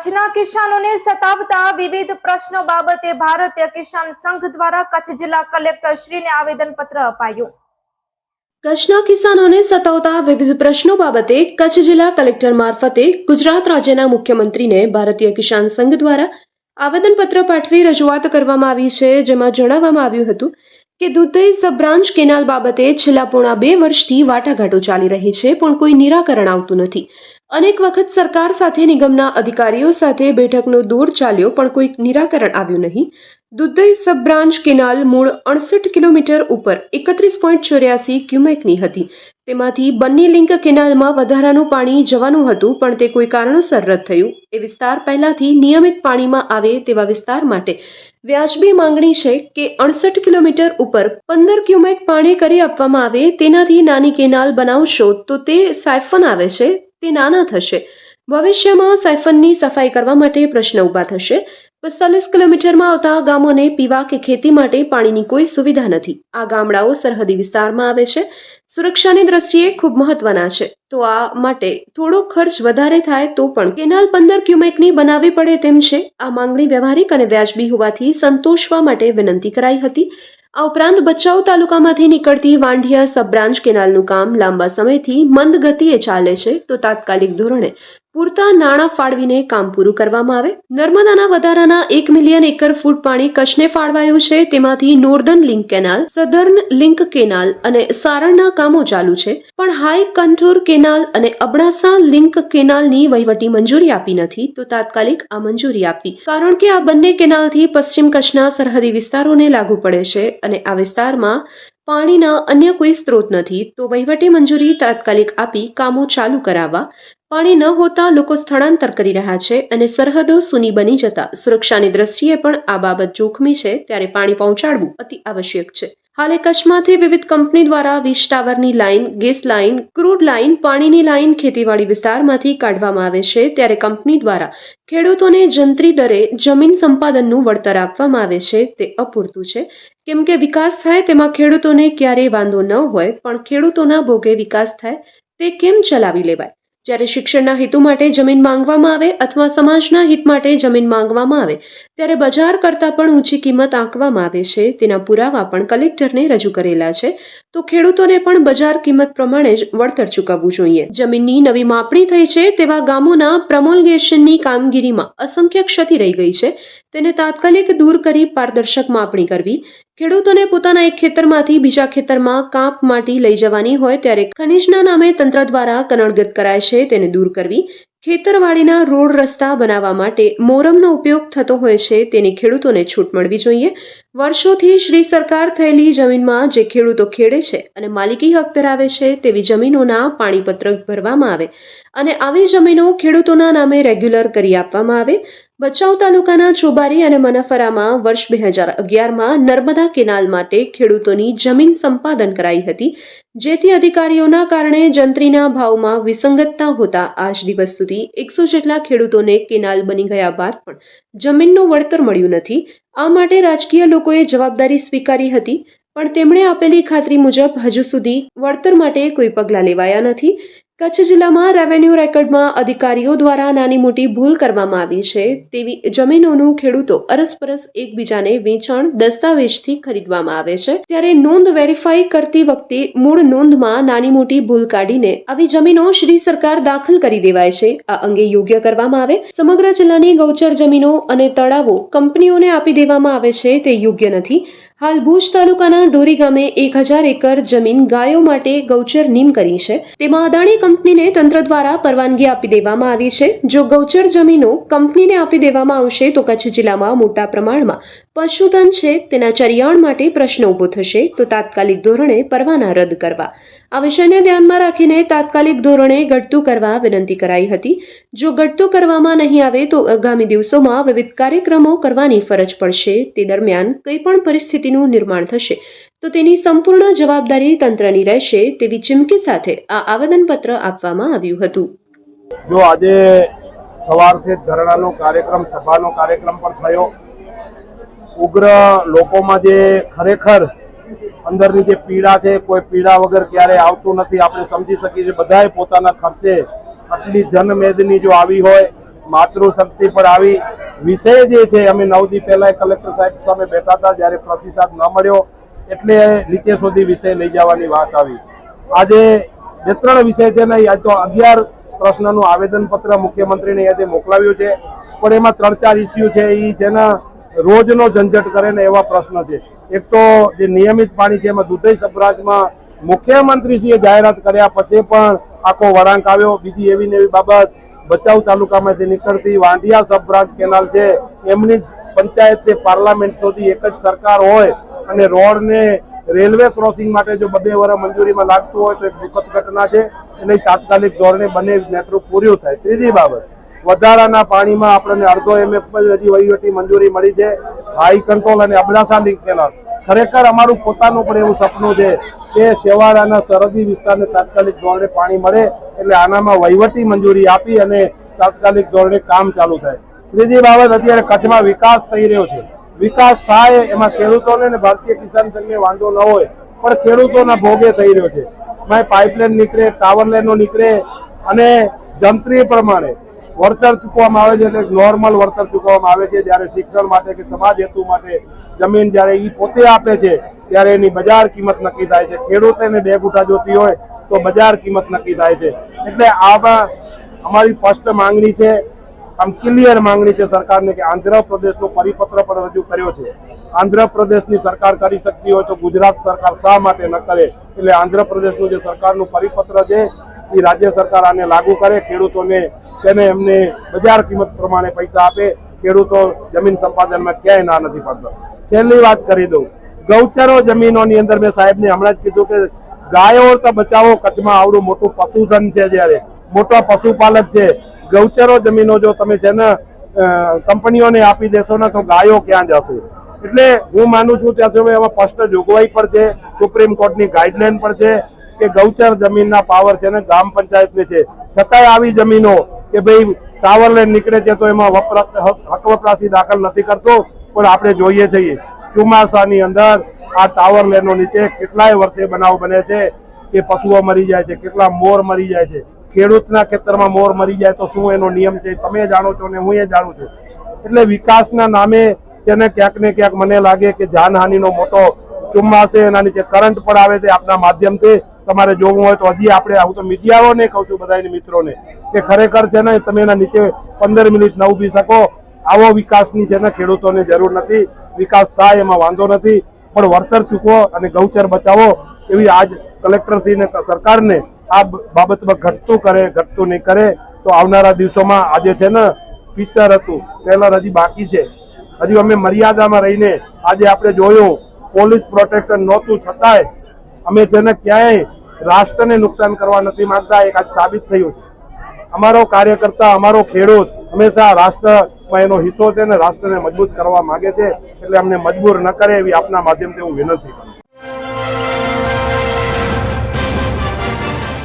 કચ્છના કિસાનોને સતાવતા વિવિધ પ્રશ્નો બાબતે ભારતીય કિસાન સંઘ દ્વારા કચ્છ જિલ્લા કલેક્ટર શ્રીને આવેદનપત્ર અપાયું. કચ્છના કિસાનોને સતાવતા વિવિધ પ્રશ્નો બાબતે કચ્છ જિલ્લા કલેક્ટર મારફતે ગુજરાત રાજ્યના મુખ્યમંત્રીને ભારતીય કિસાન સંઘ દ્વારા આવેદનપત્ર પાઠવી રજૂઆત કરવામાં આવી છે, જેમાં જણાવવામાં આવ્યું હતું કે દુધઈ સબબ્રાન્ચ કેનાલ બાબતે છેલ્લા પોણા બે વર્ષથી વાટાઘાટો ચાલી રહી છે, પણ કોઈ નિરાકરણ આવતું નથી. અનેક વખત સરકાર સાથે નિગમના અધિકારીઓ સાથે બેઠકનો દોર ચાલ્યો, પણ કોઈ નિરાકરણ આવ્યું નહીં. દુધઈ સબ બ્રાન્ચ કેનાલ મૂળ અડસઠ કિલોમીટર ઉપર એકત્રીસ પોઈન્ટ ચોર્યાસી ક્યુમેકની હતી. તેમાંથી બંને લિંક કેનાલમાં વધારાનું પાણી જવાનું હતું, પણ તે કોઈ કારણોસર રદ થયું. એ વિસ્તાર પહેલાથી નિયમિત પાણીમાં આવે તેવા વિસ્તાર માટે વ્યાજબી માંગણી છે કે અડસઠ કિલોમીટર ઉપર પંદર ક્યુમેક પાણી કરી આપવામાં આવે, તેનાથી નાની કેનાલ બનાવશો તો તે સાયફન આવે છે. તે નાના થશે. ભવિષ્યમાં સાયફનની સફાઈ કરવા માટે પ્રશ્ન ઊભા થશે. પિસ્તાલીસ કિલોમીટરમાં આવતા ગામોને પીવા કે ખેતી માટે પાણીની કોઈ સુવિધા નથી. આ ગામડાઓ સરહદી વિસ્તારમાં આવે છે. સુરક્ષાની દ્રષ્ટિએ ખૂબ મહત્વના છે. તો આ માટે થોડો ખર્ચ વધારે થાય તો પણ કેનાલ પંદર ક્યુમેકની બનાવવી પડે તેમ છે. આ માંગણી વ્યવહારિક અને વ્યાજબી હોવાથી સંતોષવા માટે વિનંતી કરાઈ હતી. આ ઉપરાંત ભચાઉ તાલુકામાંથી નીકળતી વાંઢિયા સબ બ્રાન્ચ કેનાલનું કામ લાંબા સમયથી મંદ ગતિએ ચાલે છે, તો તાત્કાલિક ધોરણે પૂરતા નાણાં ફાળવીને કામ પૂરું કરવામાં આવે. નર્મદાના વધારાના એક મિલિયન એકર ફૂટ પાણી કચ્છને ફાળવાયું છે. તેમાંથી northern link canal, southern link canal અને સારણના કામો ચાલુ છે. પણ હાઈ કંઠોર કેનાલ અને અબડાસા લિંક કેનાલની વહીવટી મંજૂરી આપી નથી, તો તાત્કાલિક આ મંજૂરી આપવી કારણ કે આ બંને કેનાલથી પશ્ચિમ કચ્છના સરહદી વિસ્તારોને લાગુ પડે છે અને આ વિસ્તારમાં પાણીના અન્ય કોઈ સ્ત્રોત નથી, તો વહીવટી મંજૂરી તાત્કાલિક આપી કામો ચાલુ કરાવવા પાણી ન હોતા લોકો સ્થળાંતર કરી રહ્યા છે અને સરહદો સૂની બની જતા સુરક્ષાની દ્રષ્ટિએ પણ આ બાબત જોખમી છે ત્યારે પાણી પહોંચાડવું અતિ આવશ્યક છે. હાલે કચ્છમાંથી વિવિધ કંપની દ્વારા વીજ ટાવરની line, gas line, crude line, પાણીની લાઇન ખેતીવાડી વિસ્તારમાંથી કાઢવામાં આવે છે ત્યારે કંપની દ્વારા ખેડૂતોને જંત્રી દરે જમીન સંપાદનનું વળતર આપવામાં આવે છે તે અપૂરતું છે. કેમ કે વિકાસ થાય તેમાં ખેડૂતોને ક્યારેય વાંધો ન હોય, પણ ખેડૂતોના ભોગે વિકાસ થાય તે કેમ ચલાવી લેવાય? જ્યારે શિક્ષણના હેતુ માટે જમીન માંગવામાં આવે અથવા સમાજના હિત માટે જમીન માંગવામાં આવે, ત્યારે બજાર કરતાં પણ ઊંચી કિંમત આંકવામાં આવે છે. તેના પુરાવા પણ કલેક્ટરને રજૂ કરેલા છે. તો ખેડૂતોને પણ બજાર કિંમત પ્રમાણે જ વળતર ચૂકવવું જોઈએ. જમીનની નવી માપણી થઈ છે તેવા ગામોના પ્રમોલગેશનની કામગીરીમાં અસંખ્ય ક્ષતિ રહી ગઈ છે. તેને તાત્કાલિક દૂર કરી પારદર્શક માપણી કરવી. ખેડૂતોને પોતાના એક ખેતરમાંથી બીજા ખેતરમાં કાંપ માટી લઈ જવાની હોય ત્યારે ખનીજના નામે તંત્ર દ્વારા કનડગત કરાય છે તેને દૂર કરવી. ખેતરવાડીના રોડ રસ્તા બનાવવા માટે મોરમનો ઉપયોગ થતો હોય છે, તેની ખેડૂતોને છૂટ મળવી જોઈએ. વર્ષોથી શ્રી સરકાર થયેલી જમીનમાં જે ખેડૂતો ખેડે છે અને માલિકી હક ધરાવે છે, તેવી જમીનોના પાણીપત્રક ભરવામાં આવે અને આવી જમીનો ખેડૂતોના નામે રેગ્યુલર કરી આપવામાં આવે. ભચાઉ તાલુકાના ચોબારી અને મનફરામાં વર્ષ બે હજાર અગિયારમાં નર્મદા કેનાલ માટે ખેડૂતોની જમીન સંપાદન કરાઈ હતી, જેથી અધિકારીઓના કારણે જંત્રીના ભાવમાં વિસંગતતા હોતા આજ દિવસ સુધી એકસો જેટલા ખેડૂતોને કેનાલ બની ગયા બાદ પણ જમીનનું વળતર મળ્યું નથી. આ માટે રાજકીય લોકોએ જવાબદારી સ્વીકારી હતી, પણ તેમણે આપેલી ખાતરી મુજબ હજુ સુધી વળતર માટે કોઈ પગલાં લેવાયા નથી. કચ્છ જિલ્લામાં રેવન્યુ રેકર્ડમાં અધિકારીઓ દ્વારા નાની મોટી ભૂલ કરવામાં આવી છે તેવી જમીનોનું ખેડૂતો અરસપરસ એકબીજાને વેચાણ દસ્તાવેજથી ખરીદવામાં આવે છે. ત્યારે નોંધ વેરીફાઈ કરતી વખતે મૂળ નોંધમાં નાની મોટી ભૂલ કાઢીને આવી જમીનો શ્રી સરકાર દાખલ કરી દેવાય છે. આ અંગે યોગ્ય કરવામાં આવે. સમગ્ર જિલ્લાની ગૌચર જમીનો અને તળાવો કંપનીઓને આપી દેવામાં આવે છે તે યોગ્ય નથી. હાલ ભુજ તાલુકાના ડોરી ગામે એક હજાર એકર જમીન ગાયો માટે ગૌચર નીમ કરી છે. તેમાં અદાણી કંપનીને તંત્ર દ્વારા પરવાનગી આપી દેવામાં આવી છે. જો ગૌચર જમીનો કંપનીને આપી દેવામાં આવશે તો કચ્છ જિલ્લામાં મોટા પ્રમાણમાં પશુધન છે. તેના ચરિયાણ માટે પ્રશ્ન ઊભો થશે. તો તાત્કાલિક ધોરણે પરવાના રદ કરવા આ વિષયને ધ્યાનમાં રાખીને તાત્કાલિક ધોરણે ઘટતું કરવા વિનંતી કરાઈ હતી. જો ઘટતું કરવામાં નહીં આવે તો આગામી દિવસોમાં વિવિધ કાર્યક્રમો કરવાની ફરજ પડશે. તે દરમિયાન કંઈ પણ પરિસ્થિતિનું નિર્માણ થશે. તો તેની સંપૂર્ણ જવાબદારી તંત્રની રહેશે તેવી ચીમકી સાથે આ આવેદનપત્ર આપવામાં આવ્યું હતું. જો આજે સવારથી ધરણાનો કાર્યક્રમ, સભાનો કાર્યક્રમ પણ થયો. ઉગ્ર લોકોમાં જે ખરેખર અંદરની જે પીડા છે, કોઈ પીડા વગર ક્યારે આવતું નથી, આપણે સમજી શકીએ છીએ. બધાએ પોતાના ખર્ચે આટલી જનમેદની જો આવી હોય, માતૃશક્તિ પર આવી, વિષય જે છે, અમે નવ દી પહેલા કલેક્ટર સાહેબ સામે બેઠા હતા, જ્યારે પ્રતિસાદ ન મળ્યો, એટલે નીચે સુધી વિષય લઈ જવાની વાત આવી. આજે જે ત્રણ વિષય છે ને આજ તો અગિયાર પ્રશ્નનું આવેદનપત્ર મુખ્યમંત્રીને આજે મોકલાવ્યું છે, પણ એમાં ત્રણ ચાર ઇસ્યુ છે એ જેના રોજનો ઝંઝટ કરે ને એવા પ્રશ્ન છે. એક તો જે નિયમિત પાણી છે એમાં દુધઈ સબરાજમાં મુખ્યમંત્રીશ્રીએ જાહેરાત કર્યા પછી પણ આખો વળાંક આવ્યો. બીજી એવી ને એવી બાબત, ભચાઉ તાલુકામાંથી નીકળતી વાંઢિયા સબ કેનાલ છે, એમની જ પંચાયત પાર્લામેન્ટ સુધી એક જ સરકાર હોય અને રોડને રેલવે ક્રોસિંગ માટે જો બબે વર્ષ મંજૂરીમાં લાગતું હોય તો એક દુઃખદ ઘટના છે. એટલે તાત્કાલિક ધોરણે બંને નેટવર્ક પૂર્યું થાય. ત્રીજી બાબત વધારાના પાણીમાં આપણને અડધો એમએફ વહીવટી મંજૂરી મળી છે. હાઈ કંટ્રોલ અને અબડાસા લિંક કેનાલ ખરેખર અમારું પોતાનું પણ એવું સપનું છે કે સેવાડાના સરહદી વિસ્તારને તાત્કાલિક ધોરણે પાણી મળે એટલે આનામાં વહીવટી મંજૂરી આપી અને તાત્કાલિક ધોરણે કામ ચાલુ થાય. ત્રીજી બાબત અત્યારે કચ્છમાં વિકાસ થઈ રહ્યો છે. વિકાસ થાય એમાં ખેડૂતોને અને ભારતીય કિસાન સંઘને વાંધો ન હોય, પણ ખેડૂતોના ભોગે થઈ રહ્યો છે. પાઇપલાઇન નીકળે ટાવર લાઈનો નીકળે અને જંત્રી પ્રમાણે વળતર ચૂકવવામાં આવે છે એટલે નોર્મલ વળતર ચૂકવવામાં આવે છે. જ્યારે શિક્ષણ માટે કે સમાજ હેતુ માટે જમીન જ્યારે એ પોતે આપે છે, ત્યારે એની બજાર કિંમત નક્કી થાય છે. ખેડૂતોને બે ગુઠા જોતી હોય તો બજાર કિંમત નક્કી થાય છે. એટલે આમાં અમારી સ્પષ્ટ માંગણી છે, આમ ક્લિયર માંગણી છે સરકારને કે આંધ્રપ્રદેશનો પરિપત્ર પણ રજૂ કર્યો છે. આંધ્રપ્રદેશની સરકાર કરી શકતી હોય તો ગુજરાત સરકાર શા માટે ન કરે? એટલે આંધ્રપ્રદેશનું જે સરકારનું પરિપત્ર છે એ રાજ્ય સરકાર આને લાગુ કરે, ખેડૂતોને છે ને એમને બજાર કિંમત પ્રમાણે પૈસા આપે ખેડૂતો જમીન સંપાદનમાં ક્યાંય ના નથી પડતો. છેલ્લી વાત કરી દઉં. ગૌચરો જમીનોની અંદર મેં સાહેબને હમણાં જ કીધું કે ગાયો તો બચાવો કચ્છમાં આવડું મોટું પશુધન છે જ્યારે. મોટા પશુપાલક છે. ગૌચરો જમીનો જો તમે છે ને અ, કંપનીઓને આપી દેશો ને તો ગાયો ક્યાં જશે? એટલે હું માનું છું ત્યાં સુધી એમાં સ્પષ્ટ જોગવાઈ પણ છે સુપ્રીમ કોર્ટની ગાઈડલાઈન પણ છે કે ગૌચર જમીનના પાવર છે ને ગ્રામ પંચાયતને છે. છતાંય આવી જમીનો કે ભાઈ ટાવર લાઈન નીકળે છે તો એમાં હક વપરાશી દાખલ નથી કરતો, પણ આપણે જોઈએ છીએ. ચોમાસાની અંદર આ ટાવર લેનો નીચે કેટલાય વર્ષે બનાવ બને છે કે પશુઓ મરી જાય છે, કેટલા મોર મરી જાય છે. ખેડૂતના ખેતરમાં મોર મરી જાય તો શું એનો નિયમ છે? તમે જાણો છો ને હું એ જાણું છું. એટલે વિકાસના નામે તેને ક્યાંક ને ક્યાંક મને લાગે કે જાનહાનિનો મોટો ચોમાસે એના નીચે કરંટ પણ આવે છે આપના માધ્યમથી. તમારે જોવું હોય તો હજી આપણે આવું તો મીડિયાઓને કહું છું બધા મિત્રોને કે ખરેખર છે ને, તમે એના નીચે પંદર મિનિટ ન ઊભી શકો. આવો વિકાસની છે ને, ખેડૂતોને જરૂર નથી. વિકાસ થાય એમાં વાંધો નથી. પણ વળતર ચૂકવો અને ગૌચર બચાવો એવી આજ કલેક્ટરશ્રીને, સરકારને આ બાબતમાં ઘટતું કરે, ઘટતું નહીં કરે તો આવનારા દિવસોમાં આજે છે ને, પિક્ચર હતું. ટ્રેલર હજી બાકી છે. હજી અમે મર્યાદામાં રહીને આજે આપણે જોયું. પોલીસ પ્રોટેક્શન નહોતું. છતાંય અમે છે ને ક્યાંય રાષ્ટ્રને નુકસાન કરવા નથી માંગતા, એક આજ સાબિત થયું છે. અમારો કાર્યકર્તા, અમારો ખેડૂત હંમેશા રાષ્ટ્રમાં એનો હિસ્સો છે ને રાષ્ટ્રને મજબૂત કરવા માંગે છે, એટલે અમને મજબૂર ન કરે એવી આપના માધ્યમથી હું વિનંતી કરું